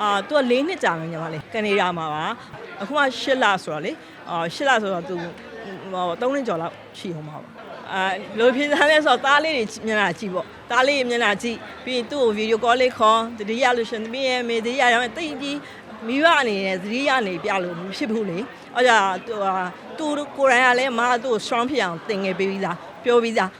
အာသူက၄နှစ်ကြာမယ်ညီမလေးကနေဒါမှာပါအခုမှ၈လဆိုတော့လေအာ၈လဆိုတော့သူဟို၃နှစ်ကျော်လောက်ရှိအောင်ပါအာလိုဖြစ်သားလဲဆိုတော့သားလေးတွေမျက်နှာကြည့်ပေါ့သားလေးမျက်နှာကြည့်ပြီးရင်သူ့ကိုဗီဒီယိုကောလေးခေါ်တတိယလို့ရှရင်သမီးရဲ့မေတတိယရောင်းတိတ်ကြီးမိဘအနေနဲ့သတိရနေပြလို့မဖြစ်ဘူးလေအဲကြောင့်သူဟာသူကိုယ်တိုင်ကလည်းမသူ့ကို strong ဖြစ်အောင်သင်ငယ်ပေးပြီးသားပြောပြီးသား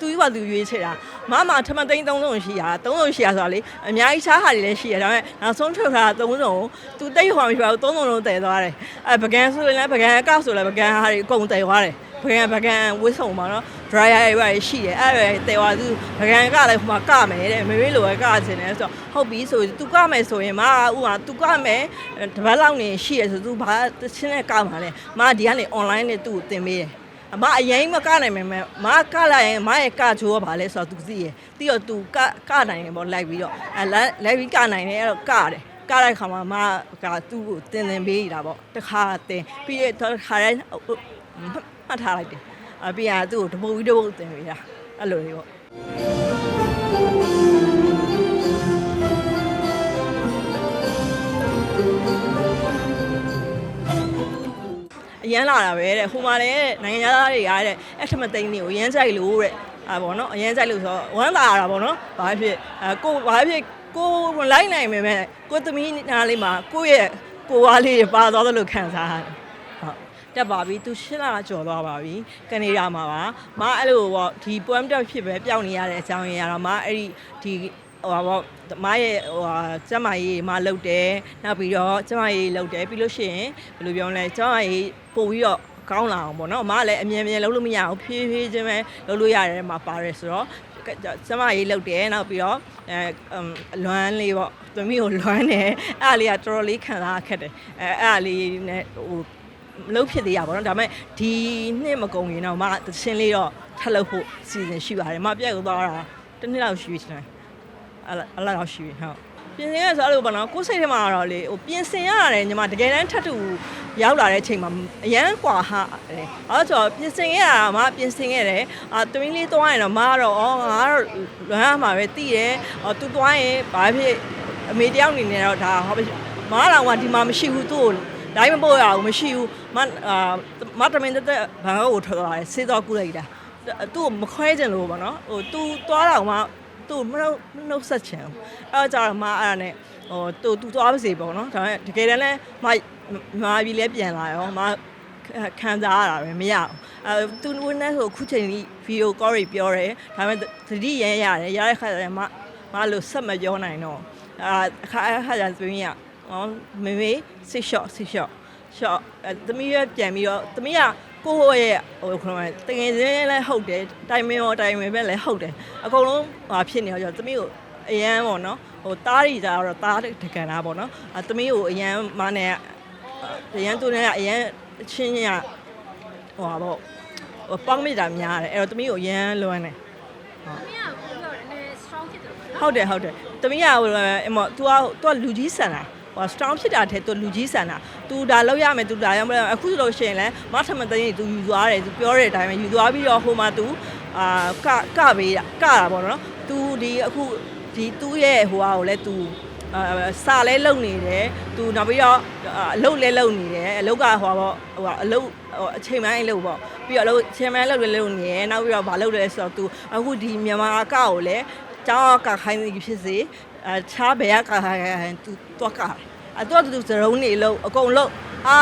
သူကသူကသူရွေးချယ်တာမမထမသိန်း30ရှိတာ30ရှိရဆိုတာလေအများကြီးရှားဟာတွေလည်းရှိရဒါပေမဲ့နောက်ဆုံးထွက်တာ30သူတိတ်ဟော်မရှိပါဘူး30လုံးတည်သွားတယ်အဲပကံဆိုရင်လည်းပကံအကဆိုလည်းပကံဟာတွေအကုန်တည်သွားတယ်ပကံပကံဝစ်ဆုံပါတော့ dryer တွေပါရှိတယ်အဲ့ဒါတည်သွားသူပကံကလည်းဟိုမှာကမယ်တဲ့မေမေလိုပဲကချင်တယ်ဆိုတော့ဟုတ်ပြီဆိုသူကမယ်ဆိုရင်မဥမာသူကမယ်တပတ်လောက်နေရှိရဆိုသူဘာတချင်းနဲ့ကမှာလဲမဒီကနေ online နဲ့သူ့ကိုသင်ပေးတယ် အမအရင်မကနိုင်မယ်မယ်မကလိုက်ရင်မရဲ့ကချိုးကဘာလဲဆိုတော့ तू သိရသိတော့ तू ကကနိုင်တယ်ပေါ့လိုက်ပြီးတော့အဲလိုက်ပြီးကနိုင်တယ်အဲ့တော့ကတယ်ကလိုက်ခါမှာမကသူ့ကိုတင်တင်ပေးတာပေါ့တခါတင်ပြီးတော့တခါတိုင်းမှတ်ထားလိုက်တယ်အပြီးရင်သူ့ကိုတပုတ်ပြီးတပုတ်တင်ပေးတာအဲ့လိုလေးပေါ့အ ရန်လာတာပဲတဲ့ဟိုမှာလည်းနိုင်ငံသားတွေကတဲ့အထမသိန်းတွေကိုအရန်ကြိုက်လို့တဲ့အာပေါ့နော်အရန်ကြိုက်လို့ဆိုတော့ဝမ်းသာရတာပေါ့နော်ဘာဖြစ်အဲကိုဘာဖြစ်ကိုလိုက်နိုင်မယ်မဲ့ကိုသမီးနားလေးမှာကိုယ့်ရဲ့ကိုဝါလေးတွေပါသွားသလိုခံစားရတယ်ဟုတ်တက်ပါပြီသူရှင်းလာကြော်သွားပါပြီကနေဒါမှာပါမအဲ့လိုပေါ့ဒီ poem တက်ဖြစ်ပဲပျောက်နေရတဲ့အကြောင်းရင်းရတော့မအဲ့ဒီဒီ ဟိုပါပေါ့မရဲ့ဟိုဟာကျမကြီးမလုတ်တယ်နောက်ပြီးတော့ကျမကြီးလုတ်တယ်ပြီးလို့ရှိရင်ဘယ်လိုပြောမလဲကျမကြီးပို့ပြီးတော့ကောင်းလာအောင်ပေါ့နော်အမကလည်းအမြင်မြင်လုံးလို့မရအောင်ဖြည်းဖြည်းချင်းပဲလုံးလို့ရတယ်မှာပါတယ်ဆိုတော့ကျမကြီးလုတ်တယ်နောက်ပြီးတော့အဲလွမ်းလေးပေါ့သမီးကိုလွမ်းတယ်အဲ့ဒါလေးကတော်တော်လေးခံစားခက်တယ်အဲအဲ့ဒါလေးနဲ့ဟိုမလုပ်ဖြစ်သေးရပါတော့ဒါပေမဲ့ဒီနှစ်မကုန်ရင်တော့မသရှင်လေးတော့ထပ်လုပ်ဖို့စီစဉ်ရှိပါတယ်မပြက်ကိုသွားတာတစ်နှစ်လောက်ရှိပြီရှင် အဲ့လိုအဲ့လောက်ရှိပြီဟုတ်ပြင်ဆင်ရဆိုအဲ့လိုပေါ့နော်ကိုယ်စိတ်ထဲမှာတော့လေဟိုပြင်ဆင်ရတယ်ညီမတကယ်တမ်းထပ်တူရောက်လာတဲ့ချိန်မှာအရန်กว่าဟာတယ်အဲ့တော့ပြင်ဆင်ရတာမပြင်ဆင်ရတယ်အာတမင်းလေးသွားရင်တော့မကတော့ဩငါကတော့လွမ်းရမှာပဲတည်တယ်အော်သူသွားရင်ဘာဖြစ်အမေတယောက်အနေနဲ့တော့ဒါဟောမတော်ကဒီမှာမရှိဘူးသူ့ကိုတိုင်းမပို့ရဘူးမရှိဘူးမအာမတမင်းတဲ့ဘာကိုထွက်သွားတယ်စေးတော့ကူလိုက်တာသူ့ကိုမခွဲချင်လို့ပေါ့နော်ဟိုသူသွားတော့မှ သူ့မနှုတ်နှုတ်ဆက်ချင်အဲ့တော့ကျတော့မအဲ့ဒါနဲ့ဟိုသူသူသွားပါစေပေါ့နော်ဒါပေမဲ့တကယ်တမ်းလဲမမာပြီလဲပြန်လာရောမခံစားရတာပဲမရအောင်အဲသူဝင်းနဲ့ဆိုခုချိန်ကြီးဗီဒီယိုကောတွေပြောတယ်ဒါပေမဲ့သတိရရရတယ်ရတဲ့ခါကျရင်မမလို့ဆက်မပြောနိုင်တော့အာအခါအခါကျသမီးကဟောမေမေဆစ်ရှော့ဆစ်ရှော့ရှော့အဲသမီးရပြန်ပြီးတော့သမီးက ကိုယ့်ရဲ့ဟိုခရမတကယ်စင်းလည်းဟုတ်တယ်တိုင်မင်းရောတိုင်မင်းပဲလည်းဟုတ်တယ်အကုန်လုံးဟာဖြစ်နေတော့သမီးကိုအရန်ပေါ့နော်ဟိုတားရီကြတော့တားတကန်တာပေါ့နော်အဲသမီးကိုအရန်မနဲ့အရန်သူနဲ့အရန်ချင်းချင်းကဟိုပါပေါ့ဟိုပေါင်းမိတာများတယ်အဲ့တော့သမီးကိုအရန်လွမ်းတယ်မင်းကကိုပြောတယ်နည်း strong ဖြစ်တယ်ပေါ့နော်ဟုတ်တယ်ဟုတ်တယ်တမီးကဟိုအမ तू က तू ကလူကြီးဆန်တာ ဟို strong ဖြစ်တာတဲ့ तू လူကြီးဆန်တာ तू ဒါလောက်ရမယ် तू ဒါရမလဲအခုဆိုလို့ရှိရင်လဲမထမသိရင် तू ယူသွားတယ် तू ပြောတဲ့အတိုင်းပဲယူသွားပြီးတော့ဟိုမှာ तू အာကကပေးတာကတာပေါ့နော် तू ဒီအခုဒီသူ့ရဲ့ဟိုဟာကိုလဲ तू အာစာလဲလုံနေတယ်သူနောက်ပြီးတော့အလုတ်လဲလုံနေတယ်အလုတ်ကဟိုပေါ့ဟိုအလုတ်အချိန်ပိုင်းအလုတ်ပေါ့ပြီးတော့အလုတ်အချိန်ပိုင်းအလုတ်လဲလုံနေတယ်နောက်ပြီးတော့မလုပ်လဲဆိုတော့ तू အခုဒီမြန်မာအကကိုလဲ ကျောင်းကခိုင်းနေဖြစ်စေအချားဘယ်ကခိုင်း तू တော့ကအဲ့တော့ तू စရုံးနေလို့အကုန်လုံးအာ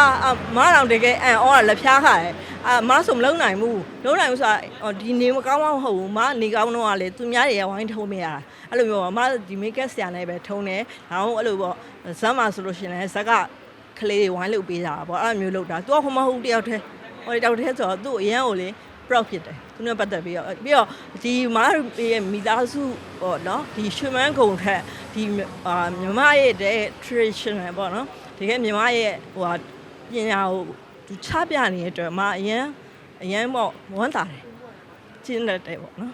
မတော်တကယ်အန်အော်လက်ဖျားခါတယ်အာမဆိုမလုံနိုင်ဘူးလုံနိုင်ဘူးဆိုတာဒီနေမကောင်းမဟုတ်ဘူးမနေကောင်းတော့ကလေသူများတွေဝိုင်းထုံးမရတာအဲ့လိုမျိုးမဒီမိတ်ကက်ဆရာနဲ့ပဲထုံးတယ်ဒါမှမဟုတ်အဲ့လိုပေါ့ဇက်မှာဆိုလို့ရှိရင်လည်းဇက်ကကလေးတွေဝိုင်းလုပ်ပေးတာပေါ့အဲ့လိုမျိုးလုပ်တာသူကဟိုမဟုတ်တယောက်တည်းဟိုတယောက်တည်းဆိုတော့သူ့အရန်ကိုလေ proud ဖြစ်တယ်သူနဲ့ပတ်သက်ပြီးတော့ပြီးတော့ဒီမားရဲ့မိသားစုပေါ့နော်ဒီရွှေမန်းကုံထက်ဒီအာမြမရဲ့တဲ့ traditional ပေါ့နော်တကယ်မြမရဲ့ဟိုဟာပညာကိုသူချပြနေတဲ့အတွက်မအရင်အရင်ပေါ့ဝမ်းသာတယ်ကျင်းတဲ့တဲ့ပေါ့နော်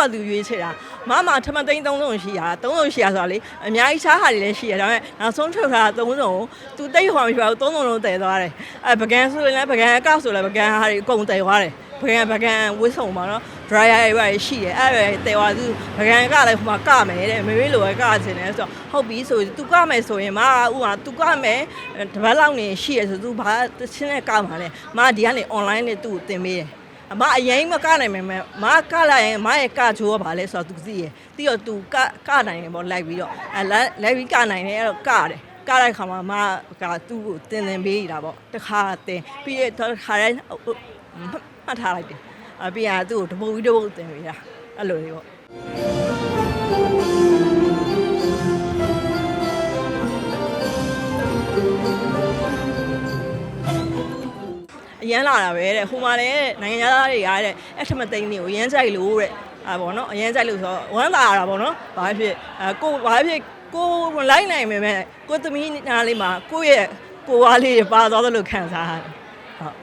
ကသူရွေးချယ်တာမမထမသိန်း30ရှိတာ30ရှိတာဆိုတာလေအများကြီးရှားဟာတွေလည်းရှိရဒါပေမဲ့နောက်ဆုံးထုတ်ထားတာ30ကိုသူတိတ်ဟောမရှိပါဘူး30လုံးတည်သွားတယ်အဲပကံဆိုရင်လည်းပကံအကောက်ဆိုလည်းပကံဟာတွေအကုန်တည်သွားတယ်ပကံပကံဝစ်ဆုံပါတော့ dryer တွေပါရှိတယ်အဲ့ဒါတည်သွားသူပကံကလည်းဟိုမှာကမယ်တဲ့မေမေလိုပဲကချင်တယ်ဆိုတော့ဟုတ်ပြီဆိုသူကမယ်ဆိုရင်မဥမာသူကမယ်တပတ်လောက်နေရှိရဆိုသူဘာတချင်းနဲ့ကမှာလဲမဒီကနေ online နဲ့သူ့ကိုသင်ပေးတယ် အမအရင်မကနိုင်မယ်မယ်မကလိုက်ရင်မရဲ့ကချိုးကဘာလဲဆိုတော့ तू သိရသိတော့ तू ကကနိုင်တယ်ပေါ့လိုက်ပြီးတော့အဲလိုက်ပြီးကနိုင်တယ်အဲ့တော့ကတယ်ကလိုက်ခါမှာမကသူ့ကိုတင်တင်ပေးတာပေါ့တခါတင်ပြီးတော့တခါတိုင်းမှတ်ထားလိုက်တယ်အပြီးရင်သူ့ကိုတပုတ်ပြီးတပုတ်တင်ပေးတာအဲ့လိုလေးပေါ့ ရန်လာတာပဲတဲ့ဟိုမှာလည်းနိုင်ငံသားတွေကတဲ့အထမသိန်းတွေကိုအရန်ကြိုက်လို့တဲ့အာပေါ့နော်အရန်ကြိုက်လို့ဆိုတော့ဝမ်းသာတာပေါ့နော်ဘာဖြစ်အဲကိုဘာဖြစ်ကိုလိုက်နိုင်မယ်မဲ့ကိုသမီးနားလေးမှာကိုရဲ့ကိုဝါလေးတွေပါသွားသလိုခံစားရတယ်ဟုတ်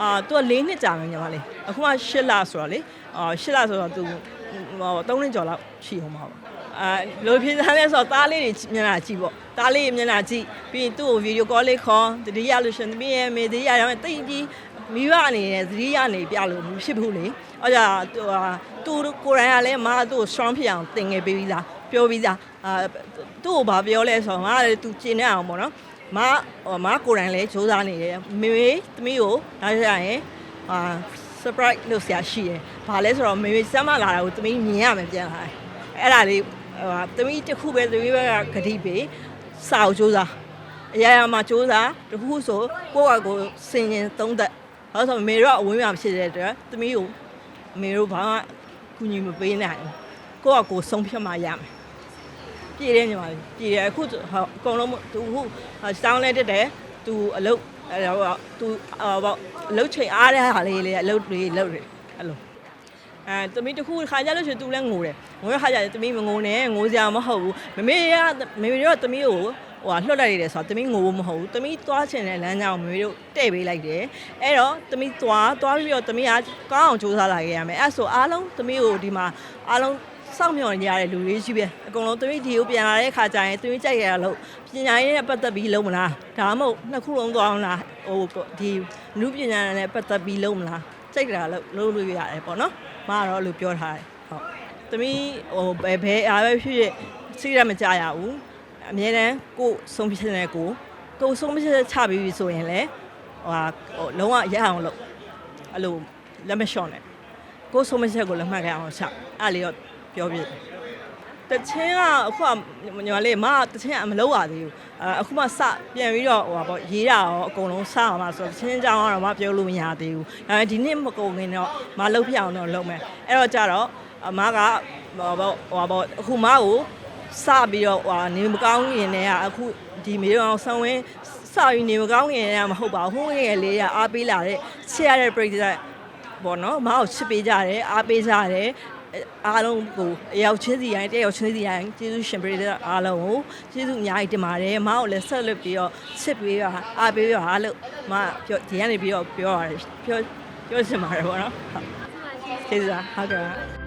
အာသူက၄နှစ်ကြာမယ်ညီမလေးအခုမှ၈လဆိုတော့လေအာ၈လဆိုတော့သူဟို၃နှစ်ကျော်လောက်ရှိအောင်ပါပါအာလိုဖြစ်သားလဲဆိုတော့သားလေးတွေမျက်နှာကြည့်ပေါ့သားလေးမျက်နှာကြည့်ပြီးရင်သူ့ကိုဗီဒီယိုကောလေးခေါ်တတိယလို့ရှရင်သမီးရဲ့မေတတိယရမယ်တိတ်ပြီး မိဘအနေနဲ့သတိရနေပြလို့မဖြစ်ဘူးလေ။အဲကြောင့်သူဟာသူကိုယ်တိုင်ကလည်းမသူ့ကို strong ဖြစ်အောင်သင်ငယ်ပေးပြီးသားပြောပြီးသားအာသူ့ကိုဘာပြောလဲဆိုတော့ငါလည်းသူကျင်နေအောင်ပေါ့နော်။မဟိုမကိုယ်တိုင်လည်းစူးစမ်းနေတယ်မေမေသမီးကိုဒါကြရင်အာ surprise လို့ဆရာရှိတယ်။ဘာလဲဆိုတော့မေမေစမ်းမလာတာကိုသမီးမြင်ရမယ်ပြန်လာတယ်။အဲ့ဒါလေးဟိုသမီးတစ်ခုပဲသမီးဘက်ကဂတိပေးစာကိုစူးစမ်းအရာရာမှာစူးစမ်းတခုဆိုကိုယ့်အကိုစင်ရင်သုံးသက် အဲ့ဆိုမေရောအဝင်းမှာဖြစ်တဲ့အတွက်သမီးကိုမေရောဘာမှကူညီမပေးနိုင်ဘူးကိုယ့်အကိုဆုံးဖြတ်မှရမယ်ပြည်တယ်ညီမလေးပြည်တယ်အခုဟုတ်အကုန်လုံးသူခုစောင်းလဲတက်တယ်သူအလုပ်အဲ့တော့သူအာပေါ့အလုပ်ချိန်အားတဲ့ဟာလေးလေးအလုပ်တွေလုပ်တယ်အဲ့လိုအဲသမီးတခုခါကြလို့ရှိရင်သူလည်းငိုတယ်ငိုရခါကြတယ်သမီးမငိုနဲ့ငိုစရာမဟုတ်ဘူးမမေကမမေရောသမီးကို ဟိုဟာလွှတ်လိုက်ရတယ်ဆိုတော့သမီးငိုဖို့မဟုတ်ဘူးသမီးသွားချင်တဲ့လမ်းကြောင်းမမေတို့တဲ့ပေးလိုက်တယ်အဲ့တော့သမီးသွားသွားပြီးတော့သမီးကကောင်းအောင်စူးစမ်းလာခဲ့ရမယ်အဲ့ဆိုအားလုံးသမီးကိုဒီမှာအားလုံးစောင့်မျှော်နေရတဲ့လူတွေရှိပဲအကုန်လုံးသမီးဒီကိုပြန်လာတဲ့ခါကျရင်သမီးကြိုက်ရလို့ပညာရေးနဲ့ပတ်သက်ပြီးလုံးမလားဒါမှမဟုတ်နှစ်ခုလုံးသွားအောင်လားဟိုဒီနုပညာနဲ့ပတ်သက်ပြီးလုံးမလားကြိုက်တာလို့လုံးလို့ရတယ်ပေါ့နော်မကတော့လို့ပြောထားတယ်ဟုတ်သမီးဟိုဘယ်ဘယ်အားပဲဖြစ်ဖြစ်စိတ်ရမကြရဘူး အများတန်းကိုယ်ဆုံးဖြတ်တဲ့ကိုယ်ကိုယ်ဆုံးဖြတ်ချက်ချပြီးပြီဆိုရင်လည်းဟိုဟာဟိုလုံးဝရအောင်လို့အဲ့လိုလက်မလျှော့နဲ့ကိုယ်ဆုံးဖြတ်ချက်ကိုလက်မှတ်ကြအောင်ချအဲ့လေးတော့ပြောပြတယ်တချင်းကအခုကညီမလေးမတချင်းကမလုပ်ရသေးဘူးအဲအခုမှစပြန်ပြီးတော့ဟိုပါပေါ့ရေးတာရောအကုန်လုံးစအောင်ပါဆိုတော့တချင်းကြောင်းကတော့မပြောလို့မရသေးဘူးဒါပေမဲ့ဒီနှစ်မကုန်ခင်တော့မလုပ်ပြအောင်တော့လုပ်မယ်အဲ့တော့ကြတော့အမကဟိုပေါ့ဟိုပေါ့အခုမကို စပြီးတော့ဟိုနေမကောင်းရင်လည်းအခုဒီမေတော်ဆောင်းဝင်းစပြီးနေမကောင်းရင်လည်းမဟုတ်ပါဘူးဟိုးငယ်လေးကအားပေးလာတဲ့ချစ်ရတဲ့ပြည်သက်ပေါ့နော်မအောင်ချစ်ပေးကြတယ်အားပေးကြတယ်အားလုံးကိုအရောက်ချင်းစီတိုင်းတယောက်ချင်းစီတိုင်းကျေးဇူးရှင်ပေးတဲ့အားလုံးကိုကျေးဇူးအများကြီးတင်ပါတယ်မအောင်လည်းဆက်လက်ပြီးတော့ချစ်ပေးပါအားပေးပါလို့မပြောဒီကနေပြီးတော့ပြောရတယ်ပြောပြောချင်ပါတယ်ပေါ့နော်ဟုတ်ကျေးဇူးပါဟုတ်ကဲ့ပါ